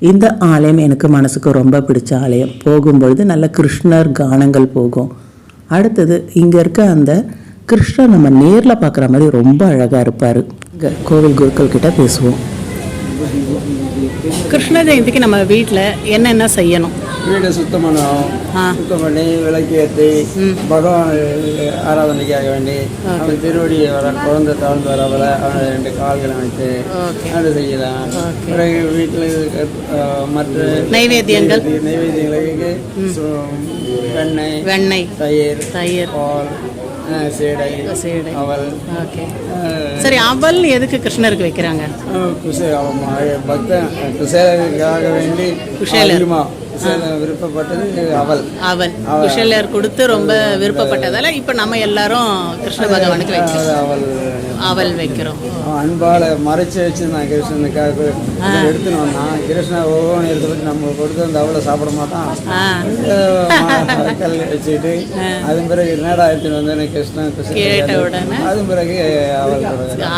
இந்த ஆலயம் எனக்கு மனசுக்கு ரொம்ப பிடிச்ச ஆலயம். போகும்பொழுது நல்ல கிருஷ்ணர் கானங்கள் போகும். அடுத்தது இங்கே இருக்க அந்த கிருஷ்ணர் நம்ம நேரில் பார்க்குற மாதிரி ரொம்ப அழகாக இருப்பார். இங்கே கோவில் குருக்கள் கிட்ட பேசுவோம். கிருஷ்ண ஜெயந்திக்கு நம்ம வீட்டில் என்னென்ன செய்யணும்? வீடு சுத்தம் பண்ணுவோம். சுத்தம் பண்ணி விளக்கு ஏற்றி பகவான் ஆராதனைக்காக வேண்டி அவன் திருவடி வர குழந்தை தாழ்ந்து வர வர அவனை ரெண்டு கால்களை ஓகே. அது செய்யலாம். பிறகு வீட்டில் மற்ற நைவேத்தியங்கள்? நைவேத்தியங்களுக்கு வெண்ணெய் வெண்ணெய். தயிர் தயிர். பால் சீடை சீடை. அவல். ஓகே. சரி அவல் எதுக்கு கிருஷ்ணருக்கு வைக்கிறாங்க? குசே அவன் பக்தன். குசேலருக்காக வேண்டி குசேலர். குசேலர் விருப்பப்பட்டது அவல். அவல். குஷலர் கொடுத்து ரொம்ப விருப்பப்பட்டதால இப்போ நம்ம எல்லாரும் கிருஷ்ண பகவானுக்கு வைக்கிறோம். அது அவல் வைக்கிறோம். அன்பால மறைச்சு வச்சிருந்தான் கிருஷ்ணனுக்காக வந்தான் கிருஷ்ணன் ஒவ்வொன்று எடுத்து வச்சு நம்ம கொடுத்து அந்த அவளை சாப்பிட மாட்டான். கல் வச்சுக்கிட்டு அதன் பிறகு என்னடா எடுத்துன்னு வந்தேன்னு கிருஷ்ணன் கேட்ட உடனே அதன் பிறகு அவள்.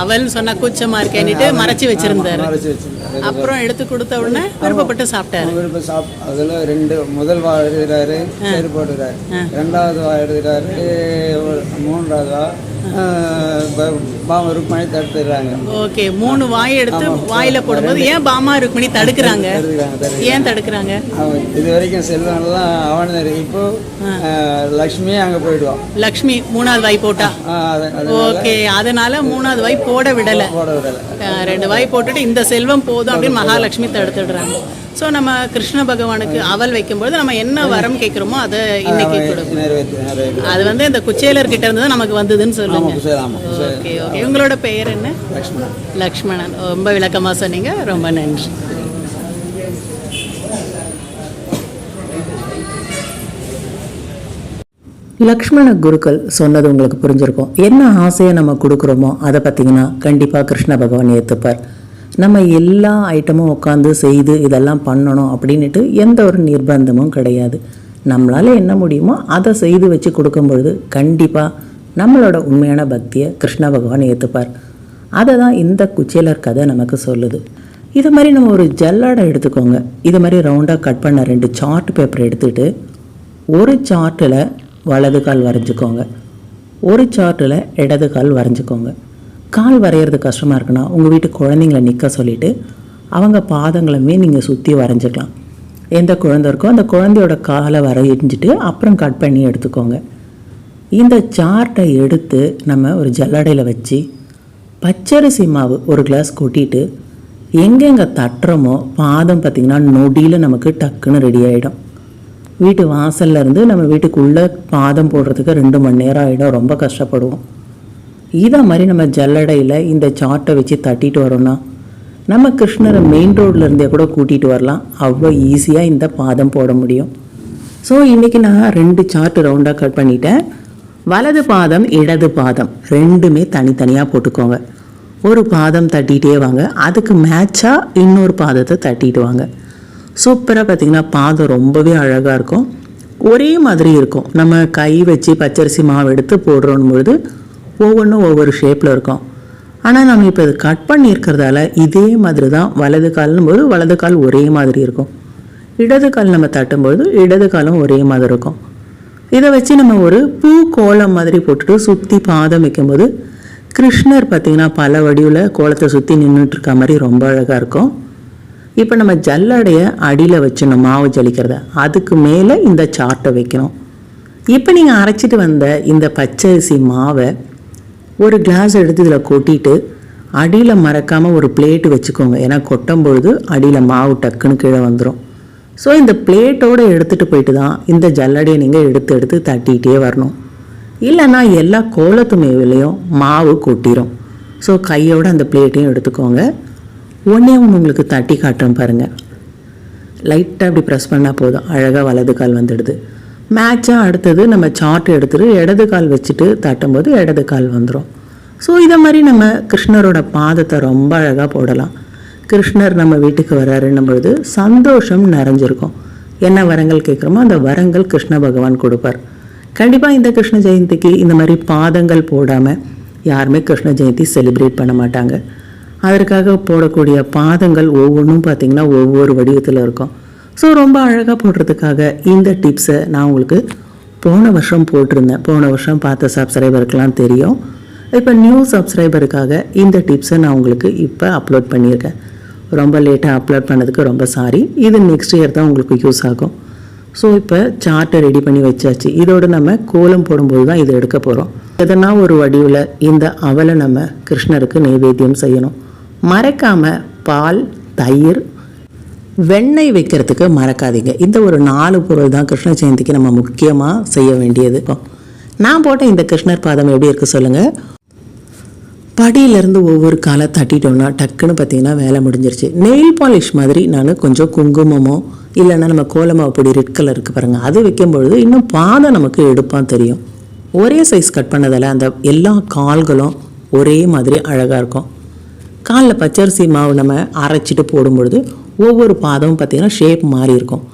அவல் சொன்னா கூச்சமா இருக்கேன்னுட்டு மறைச்சு வச்சிருந்தாரு. மறைச்சு வச்சிருந்தாரு. அப்புறம் எடுத்து கொடுத்த உடனே விருப்பப்பட்டு சாப்பிட்டாரு. விருப்பம் சாப் அதில் ரெண்டு முதல் வா எழுதுகிறாரு பேர் ரெண்டாவது வா எழுதுகிறாரு மூன்றாவது வா பாம ருக்மணி தடுத்துடுறாங்க. ஓகே மூணு வாய் எடுத்து வாயில போடும்போது ஏன் பாமா ருக்மிணி தடுக்கிறாங்க. ஏன் தடுக்கிறாங்க? அவன் இது வரைக்கும் செல்வங்கள்லாம் அவன் இருக்கு. இப்போ அஹ், லக்ஷ்மியே அங்கே போயிடுவான் லக்ஷ்மி மூணாவது வாய் போட்டா? ஓகே அதனால மூணாவது வாய் போட விடல. போட விடலை. ரெண்டு வாய் போட்டுட்டு இந்த செல்வம் போதும் அப்படின்னு மகாலட்சுமி தடுத்துடுறாங்க. ஸோ நம்ம கிருஷ்ண பகவானுக்கு அவல் வைக்கும்போது நம்ம என்ன வரம் கேட்குறோமோ அதை இன்னைக்கு கொடுக்கும் அது வந்து இந்த குச்சேலர் கிட்ட இருந்து தான் நமக்கு வந்ததுன்னு சொல்லுங்க. Okay okay. உங்களோட பெயர் என்ன? லக்ஷ்மணன். ரொம்ப விளக்கமாக சொன்னீங்க. ரொம்ப நன்றி. லக்ஷ்மண குருக்கள் சொன்னது உங்களுக்கு புரிஞ்சிருக்கும். என்ன ஆசையை நம்ம கொடுக்குறோமோ அதை பார்த்தீங்கன்னா கண்டிப்பாக கிருஷ்ண பகவான் ஏற்றுப்பார் நம்ம எல்லா ஐட்டமும் உட்காந்து செய்து இதெல்லாம் பண்ணணும் அப்படின்ட்டு எந்த ஒரு நிர்பந்தமும் கிடையாது. நம்மளால் என்ன முடியுமோ அதை செய்து வச்சு கொடுக்கும் பொழுது கண்டிப்பாக நம்மளோட உண்மையான பக்தியை கிருஷ்ண பகவான் ஏற்றுப்பார் அதை தான் இந்த குச்சேலர் கதை நமக்கு சொல்லுது. இது மாதிரி நம்ம ஒரு ஜல்லடை எடுத்துக்கோங்க. இது மாதிரி ரவுண்டாக கட் பண்ண ரெண்டு சார்ட் பேப்பர் எடுத்துகிட்டு ஒரு சார்ட்டில் வலது கால் வரைஞ்சிக்கோங்க. ஒரு சார்ட்டில் இடது கால் வரைஞ்சிக்கோங்க. கால் வரைகிறது கஷ்டமாக இருக்குன்னா உங்கள் வீட்டு குழந்தைங்கள நிற்க சொல்லிவிட்டு அவங்க பாதங்களுமே நீங்கள் சுற்றி வரைஞ்சிக்கலாம். எந்த குழந்தை இருக்கோ அந்த குழந்தையோட காலை வரைஞ்சிட்டு அப்புறம் கட் பண்ணி எடுத்துக்கோங்க. இந்த சார்ட்டை எடுத்து நம்ம ஒரு ஜல்லடையில் வச்சு பச்சரிசி மாவு ஒரு கிளாஸ் கொட்டிட்டு எங்கெங்கே தட்டுறோமோ பாதம் பார்த்திங்கன்னா நொடியில் நமக்கு டக்குன்னு ரெடி ஆகிடும் வீட்டு வாசல்லேருந்து நம்ம வீட்டுக்குள்ளே பாதம் போடுறதுக்கு ரெண்டு மணி நேரம் ஆகிடும் ரொம்ப கஷ்டப்படுவோம். இதை மாதிரி நம்ம ஜல்லடையில் இந்த சார்ட்டை வச்சு தட்டிட்டு வரோம்னா நம்ம கிருஷ்ணரை மெயின் ரோட்ல இருந்தே கூட கூட்டிகிட்டு வரலாம். அவ்வளோ ஈஸியாக இந்த பாதம் போட முடியும். ஸோ இன்றைக்கி நான் ரெண்டு சார்ட் ரவுண்டாக கட் பண்ணிட்டேன். வலது பாதம் இடது பாதம் ரெண்டுமே தனித்தனியாக போட்டுக்கோங்க. ஒரு பாதம் தட்டிகிட்டே வாங்க. அதுக்கு மேட்சாக இன்னொரு பாதத்தை தட்டிட்டு வாங்க. சூப்பராக பார்த்தீங்கன்னா பாதம் ரொம்பவே அழகாக இருக்கும். ஒரே மாதிரி இருக்கும். நம்ம கை வச்சு பச்சரிசி மாவு எடுத்து போடுறோம் பொழுது ஒவ்வொன்றும் ஒவ்வொரு ஷேப்பில் இருக்கும். ஆனால் நம்ம இப்போ இது கட் பண்ணியிருக்கிறதால இதே மாதிரி தான் வலது கால்னும் போது வலது கால் ஒரே மாதிரி இருக்கும். இடது கால் நம்ம தட்டும்போது இடது காலும் ஒரே மாதிரி இருக்கும். இதை வச்சு நம்ம ஒரு பூ கோலம் மாதிரி போட்டுட்டு சுற்றி பாதம் வைக்கும்போது கிருஷ்ணர் பார்த்திங்கன்னா பல வடிவில் கோலத்தை சுற்றி நின்றுட்டு இருக்க மாதிரி ரொம்ப அழகாக இருக்கும். இப்போ நம்ம ஜல்லடைய அடியில் வச்சிடணும் மாவு ஜலிக்கிறத அதுக்கு மேலே இந்த சார்ட்டை வைக்கணும். இப்போ நீங்கள் அரைச்சிட்டு வந்த இந்த பச்சரிசி மாவை ஒரு கிளாஸ் எடுத்து இதில் கொட்டிட்டு அடியில் மறக்காமல் ஒரு பிளேட்டு வச்சுக்கோங்க. ஏன்னா கொட்டும் பொழுது அடியில் மாவு டக்குன்னு கீழே வந்துடும் ஸோ இந்த பிளேட்டோடு எடுத்துகிட்டு போயிட்டு தான் இந்த ஜல்லடையை நீங்கள் எடுத்து எடுத்து தட்டிகிட்டே வரணும். இல்லைன்னா எல்லா கோலத்து மேவிலையும் மாவு கொட்டிடும் ஸோ கையோடு அந்த பிளேட்டையும் எடுத்துக்கோங்க. ஒன்றே ஒன்று உங்களுக்கு தட்டி காட்டுறேன் பாருங்கள் லைட்டாக அப்படி ப்ரெஸ் பண்ணால் போதும். அழகாக வலது கால் வந்துடுது. மேட்சாக அடுத்தது நம்ம சார்ட் எடுத்துட்டு இடது கால் வச்சுட்டு தட்டும்போது இடது கால் வந்துடும் ஸோ இதை மாதிரி நம்ம கிருஷ்ணரோட பாதத்தை ரொம்ப அழகாக போடலாம். கிருஷ்ணர் நம்ம வீட்டுக்கு வர்றாருன்னும் பொழுது சந்தோஷம் நிறைஞ்சிருக்கும். என்ன வரங்கள் கேட்குறோமோ அந்த வரங்கள் கிருஷ்ண பகவான் கொடுப்பார். கண்டிப்பாக இந்த கிருஷ்ண ஜெயந்திக்கு இந்த மாதிரி பாதங்கள் போடாமல் யாருமே கிருஷ்ண ஜெயந்தி செலிப்ரேட் பண்ண மாட்டாங்க. அதற்காக போடக்கூடிய பாதங்கள் ஒவ்வொன்றும் பார்த்திங்கன்னா ஒவ்வொரு வடிவத்தில் இருக்கும். ஸோ ரொம்ப அழகாக போடுறதுக்காக இந்த டிப்ஸை நான் உங்களுக்கு போன வருஷம் போட்டிருந்தேன். போன வருஷம் பார்த்த சப்ஸ்கிரைபருக்கெலாம் தெரியும். இப்போ நியூ சப்ஸ்கிரைபருக்காக இந்த டிப்ஸை நான் உங்களுக்கு இப்போ அப்லோட் பண்ணியிருக்கேன். ரொம்ப லேட்டாக அப்லோட் பண்ணதுக்கு ரொம்ப சாரி இது நெக்ஸ்ட் இயர் தான் உங்களுக்கு யூஸ் ஆகும். ஸோ இப்போ சார்ட்டை ரெடி பண்ணி வச்சாச்சு. இதோடு நம்ம கோலம் போடும்போது தான் இதை எடுக்க போகிறோம் எதனா ஒரு வடிவில் இந்த அவலை நம்ம கிருஷ்ணருக்கு நைவேத்தியம் செய்யணும். மறக்காமல் பால் தயிர் வெண்ணெய் வைக்கிறதுக்கு மறக்காதீங்க. இந்த ஒரு நாலு பொருள் தான் கிருஷ்ண ஜெயந்திக்கு நம்ம முக்கியமாக செய்ய வேண்டியது. நான் போட்ட இந்த கிருஷ்ணர் பாதம் எப்படி இருக்குது சொல்லுங்கள் படியிலேருந்து ஒவ்வொரு காலை தட்டிட்டோம்னா டக்குன்னு பார்த்தீங்கன்னா வேலை முடிஞ்சிருச்சு. நெயில் பாலிஷ் மாதிரி நான் கொஞ்சம் குங்குமமோ இல்லைன்னா நம்ம கோலமாக பொடி ரெட் கலர் இருக்குது பாருங்கள் அது வைக்கும் பொழுது இன்னும் பாதம் நமக்கு எடுப்பாக தெரியும். ஒரே சைஸ் கட் பண்ணதால் அந்த எல்லா கால்களும் ஒரே மாதிரி அழகாக இருக்கும். காலில் பச்சரிசி மாவு நம்ம அரைச்சிட்டு போடும்பொழுது ஒவ்வொரு பாதமும் பார்த்திங்கன்னா ஷேப் மாறி இருக்கும்.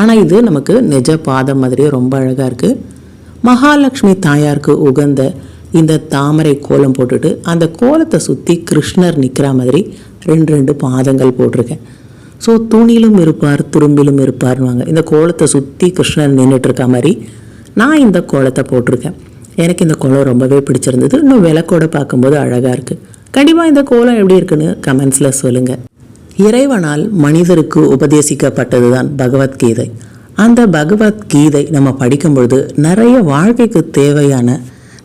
ஆனால் இது நமக்கு நிஜ பாதம் மாதிரியே ரொம்ப அழகாக இருக்குது மகாலட்சுமி தாயாருக்கு உகந்த இந்த தாமரை கோலம் போட்டுட்டு அந்த கோலத்தை சுற்றி கிருஷ்ணர் நிற்கிற மாதிரி ரெண்டு ரெண்டு பாதங்கள் போட்டிருக்கேன். ஸோ துணியிலும் இருப்பார் துரும்பிலும் இருப்பார்னுவாங்க இந்த கோலத்தை சுற்றி கிருஷ்ணர் நின்றுட்டு இருக்க மாதிரி நான் இந்த கோலத்தை போட்டிருக்கேன். எனக்கு இந்த கோலம் ரொம்பவே பிடிச்சிருந்தது. இன்னும் விளக்கோட பார்க்கும்போது அழகாக இருக்குது கண்டிப்பாக இந்த கோலம் எப்படி இருக்குன்னு கமெண்ட்ஸில் சொல்லுங்கள் இறைவனால் மனிதருக்கு உபதேசிக்கப்பட்டது தான் பகவத்கீதை. அந்த பகவத்கீதை நம்ம படிக்கும் பொழுது நிறைய வாழ்க்கைக்கு தேவையான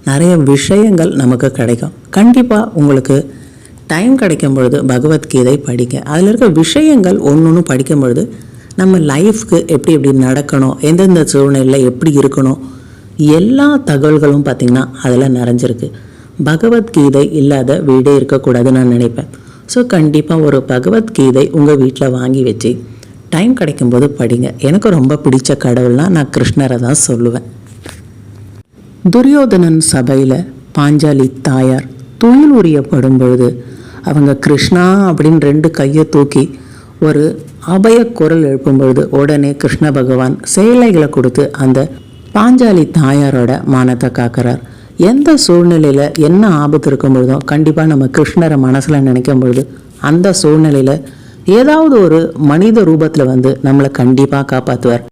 நிறைய விஷயங்கள் நமக்கு கிடைக்கும். கண்டிப்பாக உங்களுக்கு டைம் கிடைக்கும் பொழுது பகவத்கீதை படிக்க அதில் இருக்க விஷயங்கள் ஒன்று ஒன்று படிக்கும் பொழுது நம்ம லைஃப்க்கு எப்படி எப்படி நடக்கணும் எந்தெந்த சூழ்நிலையில் எப்படி இருக்கணும் எல்லா தகவல்களும் பார்த்திங்கன்னா அதில் நிறைஞ்சிருக்கு. பகவத்கீதை இல்லாத வீடே இருக்கக்கூடாதுன்னு நான் நினைப்பேன். ஸோ கண்டிப்பாக ஒரு பகவத்கீதை உங்கள் வீட்டில் வாங்கி வச்சு டைம் கிடைக்கும்போது படிங்க. எனக்கு ரொம்ப பிடிச்ச கடவுள்னா நான் கிருஷ்ணரை தான் சொல்லுவேன். துரியோதனன் சபையில் பாஞ்சாலி தாயார் துயில் உரியப்படும் பொழுது அவங்க கிருஷ்ணா அப்படின்னு ரெண்டு கையை தூக்கி ஒரு அபய குரல் எழுப்பும் பொழுது உடனே கிருஷ்ண பகவான் சேலைகளை கொடுத்து அந்த பாஞ்சாலி தாயாரோட மானத்தை காக்கிறார். எந்த சூழ்நிலையில் என்ன ஆபத்து இருக்கும் பொழுதும் கண்டிப்பாக நம்ம கிருஷ்ணரை மனசில் நினைக்கும் பொழுது அந்த சூழ்நிலையில் ஏதாவது ஒரு மனித ரூபத்தில் வந்து நம்மளை கண்டிப்பாக காப்பாற்றுவார்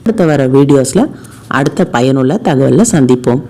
அடுத்த வர வீடியோஸில் அடுத்த பயனுள்ள தகவலில் சந்திப்போம்.